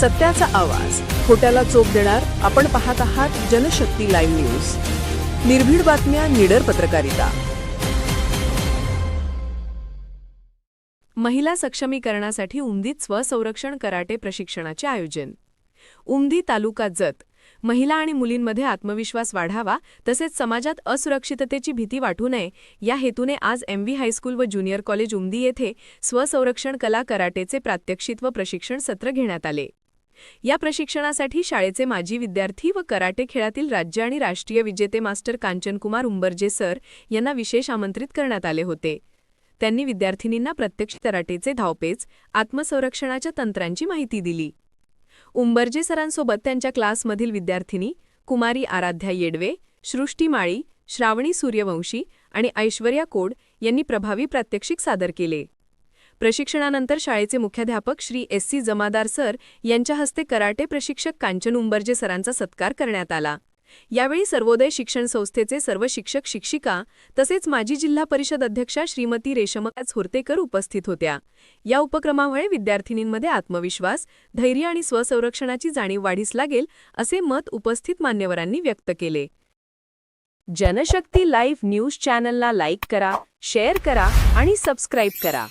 सत्याचा आवाज. खोट्याला चोप देणार आपण पाहत आहात जनशक्ती लाईव्ह न्यूज. निर्भीड बातम्या निडर पत्रकारिता. महिला सक्षमीकरणासाठी उमदीत स्वसंरक्षण कराटे प्रशिक्षणाचे आयोजन. उमदी तालुका जत. महिला आणि मुलींमध्ये आत्मविश्वास वाढावा तसेच समाजात असुरक्षिततेची भीती वाटू नये या हेतूने आज एम व्ही हायस्कूल व ज्युनियर कॉलेज उमदी येथे स्वसंरक्षण कला कराटेचे प्रात्यक्षित व प्रशिक्षण सत्र घेण्यात आले. या प्रशिक्षणासाठी शाळेचे माजी विद्यार्थी व कराटे खेळातील राज्य आणि राष्ट्रीय विजेते मास्टर कांचनकुमार उंबरजे सर यांना विशेष आमंत्रित करण्यात आले होते. त्यांनी विद्यार्थिनींना प्रत्यक्ष कराटेचे धावपेच आत्मसंरक्षणाच्या तंत्रांची माहिती दिली. उंबरजे सरांसोबत त्यांच्या क्लासमधील विद्यार्थिनी कुमारी आराध्या येडवे सृष्टी माळी श्रावणी सूर्यवंशी आणि ऐश्वर्या कोड यांनी प्रभावी प्रात्यक्षिक सादर केले. प्रशिक्षणानंतर शाळेचे मुख्याध्यापक Shri S C Jamadar sir यांच्या हस्ते कराटे प्रशिक्षक कांचन उंबरजे सरांचा सत्कार करण्यात आला. यावेळी सर्वोदय शिक्षण संस्थेचे सर्व शिक्षक शिक्षिका तसेच माजी जिल्हा परिषद अध्यक्षा श्रीमती रेशमकाच हुर्तेकर उपस्थित होत्या. या उपक्रमामुळे विद्यार्थिनींमध्ये आत्मविश्वास धैर्य आणि स्वसंरक्षणाची जाणीव वाढीस लागेल असे मत उपस्थित मान्यवरांनी व्यक्त केले. जनशक्ती लाईव्ह न्यूज चॅनलला लाईक करा शेअर करा आणि सबस्क्राईब करा.